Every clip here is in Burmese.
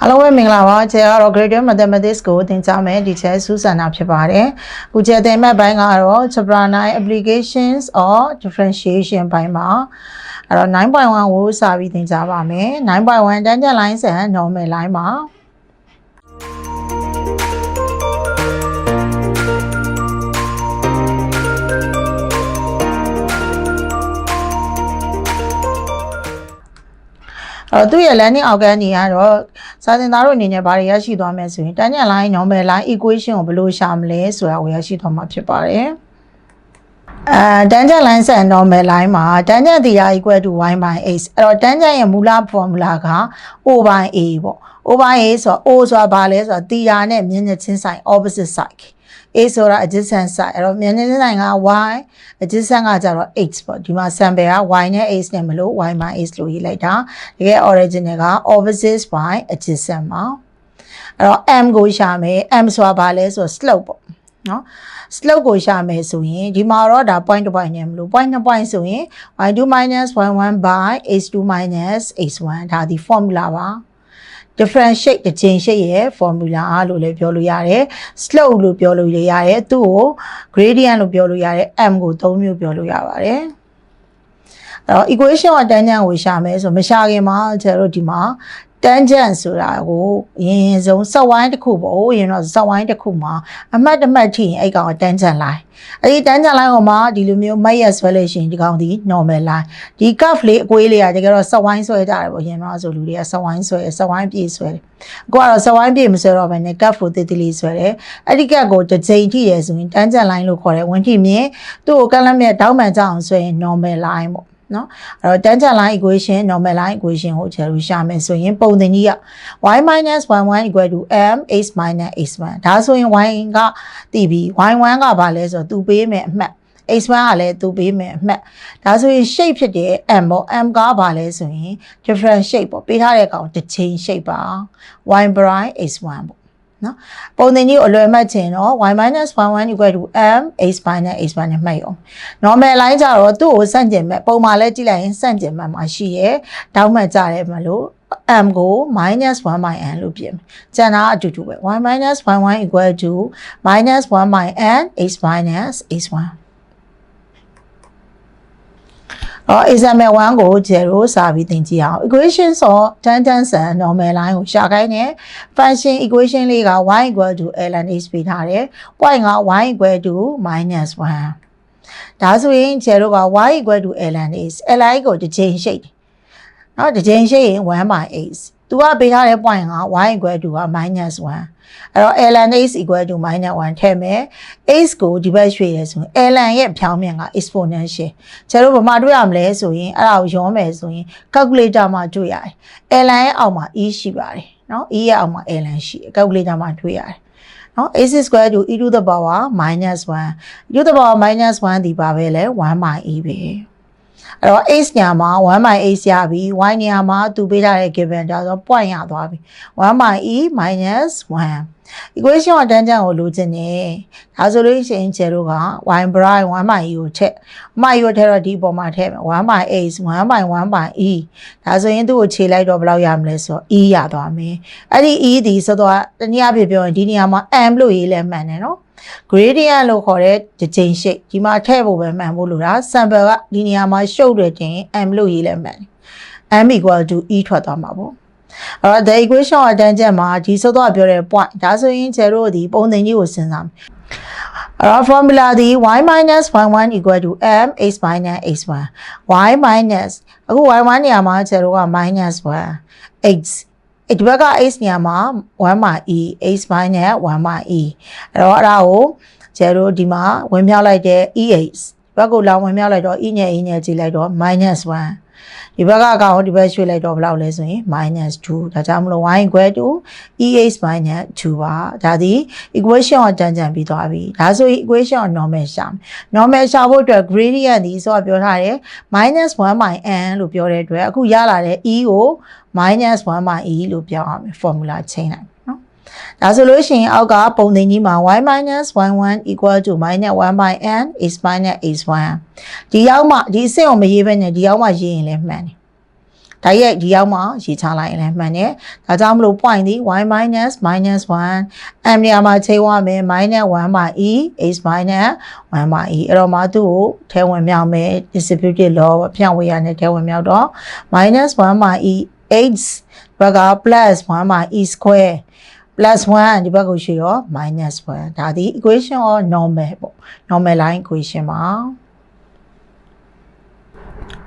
အားလုံးပဲမင်္ဂလာပါကျဲကတော့ Grade 1 Mathematics ကိုသင်ကြားမယ်ဒီချက်စူးစမ်းတာဖြစ်ပါတယ်။အခုကျဲသင်မဲ့ဘိုင်းကတော့ Chapter 9 Applications or Differentiation ဘိုင်းမှာအဲ့တော့9.1ကိုစာပြီးသင်ကြားပါမယ်။9.1 tangent line ဆန် normal line မှာ အဲ့တော့သူ့ရဲ့ landing outcome ကြီးကတော့စာသင်သားတို့အနေနဲ့ဘာတွေရရှိသွားမယ်ဆိုရင် tangent line normal line equation ကိုဘယ်လိုရှာမလဲဆိုတာကိုရရှိသွားမှာဖြစ်ပါတယ်။အဲ tangent line ဆက် normal line မှာ tangent theta equal to y by x အဲ့တော့ tangent ရဲ့မူလ formula က o by a ပေါ့ o by a ဆိုတော့ o ဆိုတာဘာလဲဆိုတော့ theta နဲ့မျက်နှာချင်းဆိုင် opposite side a ဆိုတာ adjacent side အဲ့တော့မျက်နှာချင်းဆိုင်က y adjacent ကကြတော့ x ပေါ့ဒီမှာ sample က y နဲ့ x နဲ့မလို့ y by x လို့ရေးလိုက်တာတကယ် original က opposite by adjacent ပါအဲ့တော့ m ကိုရှာမယ် m ဆိုတာဘာလဲဆိုတော့ slope ပေါ့နော် slope ကိုရှာမယ်ဆိုရင်ဒီမှာတော့ဒါ point တစ် point နဲ့မလို့ point နှစ် point ဆိုရင် y2 y1 by h2 h1 ဒါဒီ formula ပါ differentiate တစ်ချိန်ရှိရဲ့ formula လို့လည်းပြောလို့ရတယ် slope လို့ပြောလို့ရတယ်သူ့ကို gradient လို့ပြောလို့ရတယ် m ကိုသုံးမျိုးပြောလို့ရပါတယ်အဲ့တော့ equation က tangent ကိုရှာမယ်ဆိုမရှာခင်မှာကျတော့ဒီမှာ tangent ဆိုတာကိုအရင်ဆုံးစက်ဝိုင်းတစ်ခုပေါ့အရင်တော့စက်ဝိုင်းတစ်ခုမှာအမှတ်တစ်မှတ်ထိရင်အဲ့ကောင်က tangent line အဲ့ဒီ tangent line ကိုမှဒီလိုမျိုး mate ရဆွဲလို့ရှိရင်ဒီကောင်ဒီ normal line ဒီ curve လေးအကွေးလေးကတကယ်တော့စက်ဝိုင်းဆွဲကြတယ်ပေါ့အရင်တော့ဆိုလူတွေကစက်ဝိုင်းဆွဲစက်ဝိုင်းပြေးဆွဲတယ်အခုကတော့စက်ဝိုင်းပြေးမဆွဲတော့ဘဲနဲ့ curve ကိုတည်တည်လေးဆွဲတယ်အဲ့ဒီ curve ကိုတစ်ချိန်ထိရဆိုရင် tangent line လို့ခေါ်တယ်ဝင်ထိမြင်သူ့ကိုကလမ်းမြက်တောင်းမှန်ကြအောင်ဆွဲရင် normal line ပေါ့ နော်အဲ့တော့ tangent line equation normal line equation ကိုကျလို့ရှာမယ်ဆိုရင်ပုံသင်ကြီးက y - 11 equal to m h - h1 ဒါဆိုရင် y ကတည်ပြီး y1 ကဘာလဲဆိုတော့သူပေးမယ်အမှတ် h1 ကလည်းသူပေးမယ်အမှတ်ဒါဆိုရင် shape ဖြစ်တဲ့ m ပေါ့ m ကဘာလဲဆိုရင် different shape ပေါ့ပေးထားတဲ့ကောင်တစ်ချိန် shape ပါ y prime h1 ပေါ့ နော်ပုံသင်ကြီးကိုအလွယ်မှတ်ချင်တော့ y - 11 equal to m h minus h1 နဲ့မှတ်ရုံ normal line ကြတော့သူ့ကိုစန့်ကျင်မဲ့ပုံမှန်လဲကြည့်လိုက်ရင်စန့်ကျင်မဲ့မှာရှိရဲ့တောက်မှတ်ကြတယ်မလို့ m ကို -1 by n လို့ပြင်မယ်။ကျန်တာအတူတူပဲ y - 11 equal to -1 by n h minus h1 အော် example 1ကို0စာပြီးသင်ကြည့်အောင် equation of tan tan sum normal line ကိုရှာခိုင်းတယ် function equation လေးက y equal to ln h ပေးထားတယ် point က y equal to -1 ဒါဆိုရင်0က y equal to ln h ln ကိုတစ်ချိန်ရှိတယ်နော်တစ်ချိန်ရှိရင်1 by h ။ तू ကပေးထားတဲ့ point က y equal to က minus 1အဲ့တော့ ln x equal to minus 1ထည့်မယ် x ကိုဒီဘက်ရွှေ့ရဆိုရင် ln ရဲ့ဖြောင်းမြန်က exponential ကျတို့ဘာမှတွေ့ရမလဲဆိုရင်အဲ့ဒါကိုရောမယ်ဆိုရင် calculator မှာတွေ့ရတယ် ln ရဲ့အောက်မှာ e ရှိပါတယ်နော် e ရဲ့အောက်မှာ ln ရှိ calculator မှာတွေ့ရတယ်နော် x square to e to the power -1 e to the power -1 ဒီပါပဲလဲ1 by e ပဲ အဲ့တော့ h ညာမှာ1 by h ရပြီ y ညာမှာသူပေးထားတဲ့ given ဒါဆို point ရသွားပြီ1 by e minus 1 equation ကတန်းချမ်းကိုလိုချင်တယ်ဒါဆိုလို့ရှိရင်ကျဲတို့က y prime 1 by e ကိုထက် y ကိုထက်တော့ဒီအပေါ်မှာထည့်မယ်1 by h 1 by 1 by e ဒါဆိုရင်သူ့ကိုခြေလိုက်တော့ဘယ်လောက်ရမလဲဆိုတော့ e ရသွားမယ်အဲ့ဒီ e ဒီဆိုတော့တနည်းအားဖြင့်ပြောရင်ဒီနေရာမှာ m လို့ရေးလဲမှန်တယ်နော် gradient လို့ခေါ်တဲ့တစ်ချိန်ရှိဒီမှာထည့်ဖို့ပဲမှန်ဖို့လို့တာ sample ကဒီနေရာမှာရှုပ်တယ်တင် m လို့ရေးလဲမှန်တယ် m equal to e ထွက်သွားမှာပေါ့အဲ့တော့ the equation အတန်းချက်မှာဒီဆိုတော့ပြောတဲ့ point ဒါဆိုရင်ကျတို့ဒီပုံသင်ကြီးကိုစဉ်းစားမယ်အဲ့တော့ formula ဒီ y minus y1 equal to m h minus h1 y minus အခု y1 နေရာမှာကျတို့က minus 1 x အဲ့ဒီဘက်က h နေရာမှာ1 by e h minus 1 by e အဲ့တော့အဲ့ဒါကိုကျတို့ဒီမှာဝင်မြောက်လိုက်တဲ့ eh ဘက်ကိုလောင်းဝင်မြောက်လိုက်တော့ e နဲ့ e နဲ့ကြည့်လိုက်တော့ minus 1 ဒီဘက်ကအကောင်ဒီဘက်ရွှေ့လိုက်တော့ဘယ်လောက်လဲဆိုရင် -2 ဒါကြောင့်မလို့ y equal to eh minus 2ပါဒါဒီ equation ကိုတန်းကြံပြီးသွားပြီဒါဆိုရင် equation ကို normal ရှာမယ် normal ရှာဖို့အတွက် gradient ဒီဆိုတော့ပြောထားတယ် -1 by n လို့ပြောတဲ့အတွက်အခုရလာတဲ့ e ကို -1 by e လို့ပြောင်းရမယ် formula ချိန်လိုက်နော် ဒါဆိုလို့ရှိရင်အောက်ကပုံသင်ကြီးမှာ y y1 equal to -1 by n is minus h1 ဒီရောက်မှဒီအဆင့်ကိုမရေးဘဲနဲ့ဒီရောက်မှရေးရင်လည်းမှန်တယ်ဒါရက်ဒီရောက်မှရေးချလိုက်ရင်လည်းမှန်တယ်ဒါကြောင့်မလို့ point ဒီ y minus minus 1 m နေရာမှာချိန်ရမယ် minus 1 by e h minus 1 by e အဲ့တော့မှသူ့ကိုထဲဝင်မြောက်မယ် distributive law ဖြန့်ဝေရနဲ့ထဲဝင်မြောက်တော့ minus 1 by e h ဘက်က plus 1 by e square plus 1ဒီဘက်ကိုရှိတော့ minus 1ဒါဒီ equation of normal ပေါ့ normal line equation ပါ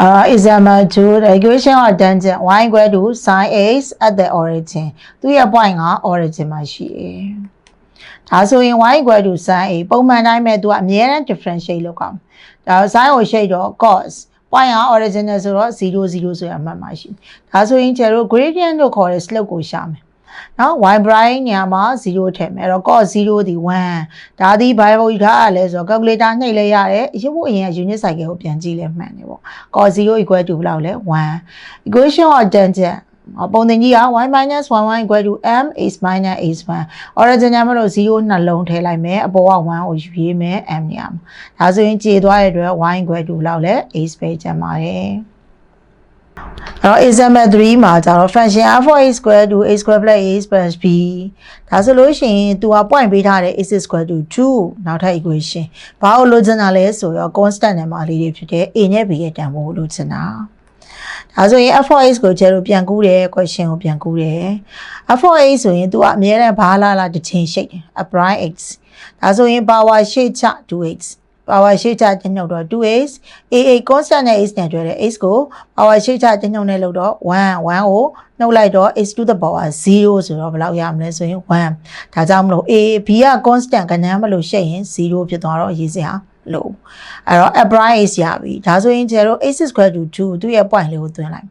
အာ example 2 the equation of tangent y equal to sin x at the origin သူရဲ့ point က origin မှာရှိတယ်ဒါဆိုရင် y equal to sin a ပုံမှန်တိုင်းပဲသူကအမြဲတမ်း differentiate လုပ်ကောင်းဒါ sin ကိုရှိတော့ cos point က original ဆိုတော့0 0ဆိုရအမှတ်မှာရှိဒါဆိုရင်ကျတော့ gradient လို့ခေါ်တဲ့ slope ကိုရှာမယ် နော် y prime ညမှာ0ထည့်မယ်အဲ့တော့ cos 0ဒီ1ဒါဒီ bible ထားရလဲဆိုတော့ calculator နှိပ်လဲရတယ်ရုပ်ဖို့အရင်က unit cycle ကိုပြန်ကြည့်လဲမှန်တယ်ပေါ့ cos 0 equal to ဘယ်လောက်လဲ1 equation of tangent ပုံသင်ကြီးက y minus 1 1 equal to m h minus h1 original မလို့0နှလုံးထည့်လိုက်မယ်အပေါ်က1ကိုယူရေးမယ် m နေရာမှာဒါဆိုရင်ကျေသွားတဲ့အတွက် y equal to လောက်လဲ h ပဲကျန်ပါတယ် အဲ့တော့ example 3မှာကျတော့ function f of a square to a square plus a plus b ဒါဆိုလို့ရှိရင်သူက point ပေးထားတဲ့ a square to 2နောက်ထပ် equation ဘာလို့လိုချင်တာလဲဆိုတော့ constant နဲ့မှာလေးတွေဖြစ်တဲ့ a နဲ့ b ရဲ့တန်ဖိုးကိုလိုချင်တာဒါဆိုရင် f of x ကိုကျတော့ပြန်ကူးတယ် question ကိုပြန်ကူးတယ် f of x ဆိုရင် तू ကအမြဲတမ်းဘာလာလာတစ်ချိန်ရှိတ်တယ် a prime x ဒါဆိုရင် power ရှေ့ချ 2x power ရှေ့ချတင်နှုတ်တော့ 2x aa constant နဲ့ x နဲ့တွဲတယ် x ကို power ရှေ့ချတင်နှုတ်နဲ့လို့တော့1 1ကိုနှုတ်လိုက်တော့ x to the power 0ဆိုတော့ဘယ်လောက်ရမလဲဆိုရင်1ဒါကြောင့်မလို့ a b က constant ကဏ္ဍမလို့ရှိရင်0ဖြစ်သွားတော့ရေးစရာလို့အဲ့တော့ a prime x ရပြီဒါဆိုရင်ကျတော့ x square to 2သူ့ရဲ့ point လေးကိုသွင်းလိုက်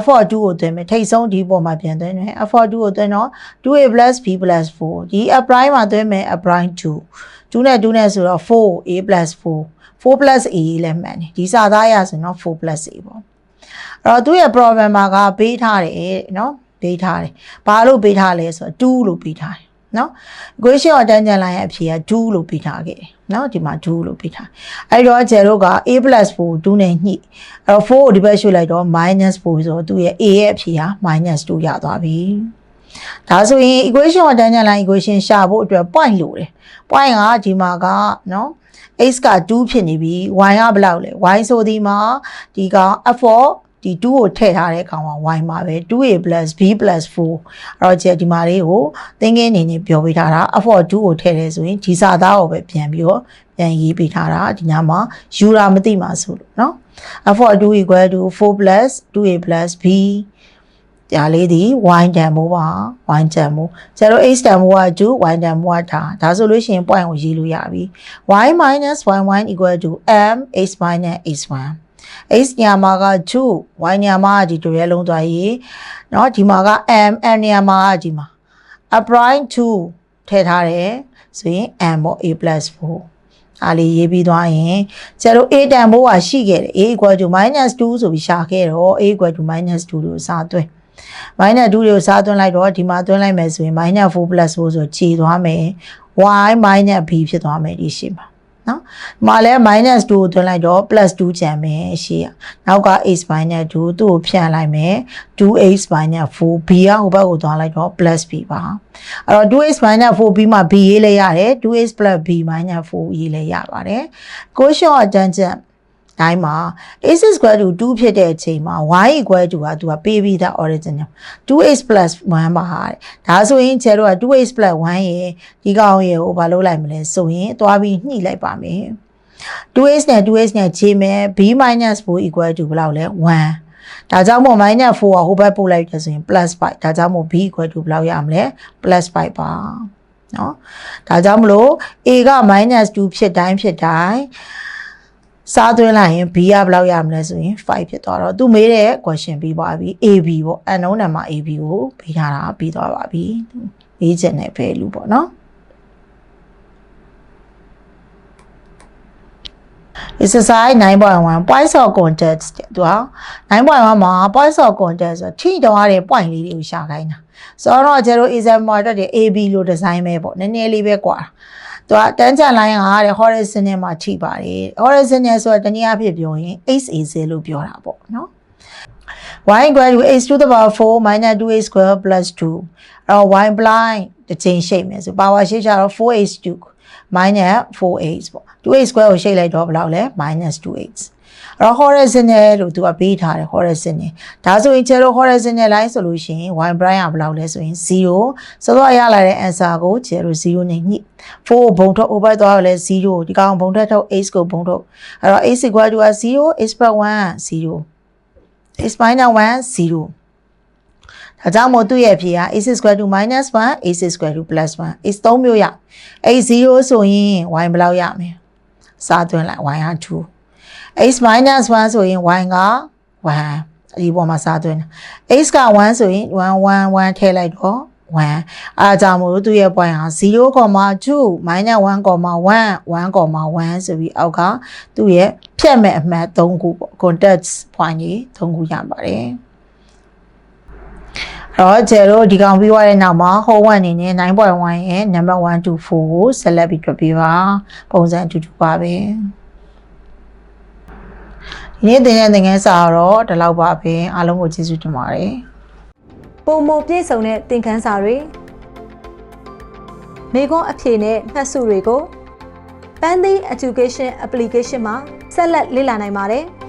f for 2ကိုသွင်းမယ်ထိတ်ဆုံးဒီပုံမှာပြန်သွင်းမယ် f for 2ကိုသွင်းတော့ 2a plus b plus 4ဒီ a prime မှာသွင်းမယ် a prime 2 2နဲ့2နဲ့ဆိုတော့ 4a plus 4 4 plus a လည်းမှန်တယ်ဒီစာသားရဆိုတော့4 plus a ပေါ့အဲ့တော့သူ့ရဲ့ problem မှာကပေးထားတယ်နော်ပေးထားတယ်ဘာလို့ပေးထားလဲဆိုတော့2လို့ပေးထားတယ်နော် equation of tangent line ရဲ့အဖြေက2လို့ပေးထားခဲ့တယ်နော်ဒီမှာ2လို့ပေးထားအဲ့တော့ကျယ်တို့က a 4 2နဲ့ညှိအဲ့တော့4ကိုဒီဘက်ရွှေ့လိုက်တော့ -4 ဆိုတော့သူ့ရဲ့ a ရဲ့အဖြေက -2 ရသွားပြီ ဒါဆိုရင် equation of tangent line equation ရှာဖို့အတွက် point လိုတယ် point ကဒီမှာကနော် x က2ဖြစ်နေပြီ y ကဘယ်လောက်လဲ y ဆိုဒီမှာဒီက f4 ဒီ2ကိုထည့်ထားတဲ့ကောင်က y မှာပဲ 2a b b 4အဲ့တော့ကျဒီမှာလေးကိုသင်္ကင်းအနေနဲ့ပြောပေးထားတာ f4 2ကိုထည့်တယ်ဆိုရင်ဒီစာသားကိုပဲပြန်ပြီးတော့ပြန်ရေးပေးထားတာဒီညမှာယူတာမသိမှာဆိုလို့เนาะ f4 2 equal to 4 2a b ဒါလေးဒီ y တန်မိုးပါ y တန်မိုးကျတော့ h တန်မိုးက2 y တန်မိုးကဒါဒါဆိုလို့ရှိရင် point ကိုရေးလို့ရပြီ y minus y1 equal to m h minus h1 x ညမှာက2 y ညမှာကဒီတို့ရဲလုံးသွားရေးเนาะဒီမှာက m m ညမှာကဒီမှာ a prime 2ထည့်ထားတယ်ဆိုရင် m ပေါ့ a 4အားလေးရေးပြီးသွားရင်ကျတော့ a တန်ဖိုးကရှိခဲ့တယ် a equal to -2 ဆိုပြီးရှာခဲ့တော့ a equal to -2 လို့စာသွင်း minus 2တွေကိုစားသွင်းလိုက်တော့ဒီမှာသွင်းလိုက်မယ်ဆိုရင် minus 4 plus 4ဆိုခြေသွားမယ် y minus b ဖြစ်သွားမယ်ဒီရှိမှာနော်ဒီမှာလဲ minus 2ကိုသွင်းလိုက်တော့ plus 2ကျန်မယ်ရှေ့ကနောက်က x minus 2သူ့ကိုဖြန့်လိုက်မယ် 2x minus 4 b ကဟိုဘက်ကိုသွားလိုက်တော့ plus b ပါအဲ့တော့ 2x minus 4b မှာ b ရေးလဲရတယ် 2x plus b minus 4ရေးလဲရပါတယ် quotient အတန်းချက် တိုင်းမှာ x square to 2ဖြစ်တဲ့အချိန်မှာ y equal to ကသူကပေးပြီးသား original 2x 1ပါတဲ့ဒါဆိုရင်ကျတော့ 2x 1ရေဒီကောင်ရေကိုဘာလုပ်လိုက်မလဲဆိုရင်သွားပြီးညှိလိုက်ပါမယ် 2x နဲ့ 2x နဲ့ခြေမယ် b 4 equal to ဘယ်လောက်လဲ1ဒါကြောင့်မို့ -4 ကဟိုဘက်ပို့လိုက်တယ်ဆိုရင် +5 ဒါကြောင့်မို့ b equal to ဘယ်လောက်ရမလဲ +5 ပါနော်ဒါကြောင့်မလို့ a က -2 ဖြစ်တိုင်းဖြစ်တိုင်း စားသွင်းလိုက်ရင် B ကဘယ်လောက်ရမလဲဆိုရင်5ဖြစ်သွားတော့သူမေးတဲ့ question ပြီးပါပြီ AB ပေါ့ unknown number AB ကိုပေးထားတာပြီးသွားပါပြီအေးဂျင့်နဲ့ value ပေါ့နော် exercise 9.1 points of contact တူအောင်9.1မှာ points of contact ဆိုထိတောင်းရတဲ့ point လေးတွေကိုရှာခိုင်းတာဆိုတော့ကျတို့ exam model တွေ AB လို့ design ပဲပေါ့နည်းနည်းလေးပဲကွာတာ သူကတန်းချန်လိုင်းကတဲ့ horizontal မှာထိပါတယ် horizontal ဆိုတာတနည်းအားဖြင့်ပြောရင် HAZ လို့ပြောတာပေါ့နော် y equal to x to the power 4 minus 2x square plus 2အဲ့တော့ y blind တစ်ချိန်ရှိတ်မယ်ဆို power ရှိတ်ကြတော့ 4x2 minus 4x ပေါ့ 2x square ကိုရှိတ်လိုက်တော့ဘယ်လောက်လဲ minus 2x အဲ့တော့ horizontal လို့သူကပေးထားတယ် horizontal ဒါဆိုရင်ကျတော့ horizontal line ဆိုလို့ရှိရင် y prime ကဘယ်လောက်လဲဆိုရင်0ဆိုတော့ရလာတဲ့ answer ကိုကျတော့0နဲ့ညှိ4ကိုဘုံထုတ် over သွားတော့လဲ0ဒီကောင်ဘုံထွက်ထုတ် x ကိုဘုံထုတ်အဲ့တော့ x equal to 0 x plus 1 0 x minus 1 0ဒါကြောင့်မို့သူ့ရဲ့အဖြေက x is equal to minus 1 x is equal to plus 1 x 3မျိုးရအဲ့0ဆိုရင် y ဘယ်လောက်ရမလဲစားသွင်းလိုက် y က2 x minus 1ဆိုရင် y က1ဒီပေါ်မှာစားသွင်းတာ x က1ဆိုရင်1 1 1ထည့်လိုက်တော့1အားကြောင့်မို့လို့သူ့ရဲ့ point ဟာ0.2 minus 1.1 1.1ဆိုပြီးအောက်ကသူ့ရဲ့ဖြတ်မဲ့အမှတ်3ခုပေါ့ context point ကြီး3ခုရပါတယ်အဲ့တော့ကျဲတို့ဒီကောင်ပြီးသွားတဲ့နောက်မှာ whole one အနေနဲ့9.1ရဲ့ number 1 to 4ကိုဆက်လက်ပြီးတွက်ပေးပါပုံစံအတူတူပါပဲဒီ နေ့သင်တဲ့သင်ခန်းစာကတော့ဒီလောက်ပါပဲအားလုံးကိုကျေးဇူးတင်ပါတယ်ပုံမပြည့်စုံတဲ့သင်ခန်းစာတွေမိခွန်းအဖြေနဲ့မှတ်စုတွေကို Pandy Education Application မှာဆက်လက်လေ့လာနိုင်ပါတယ်။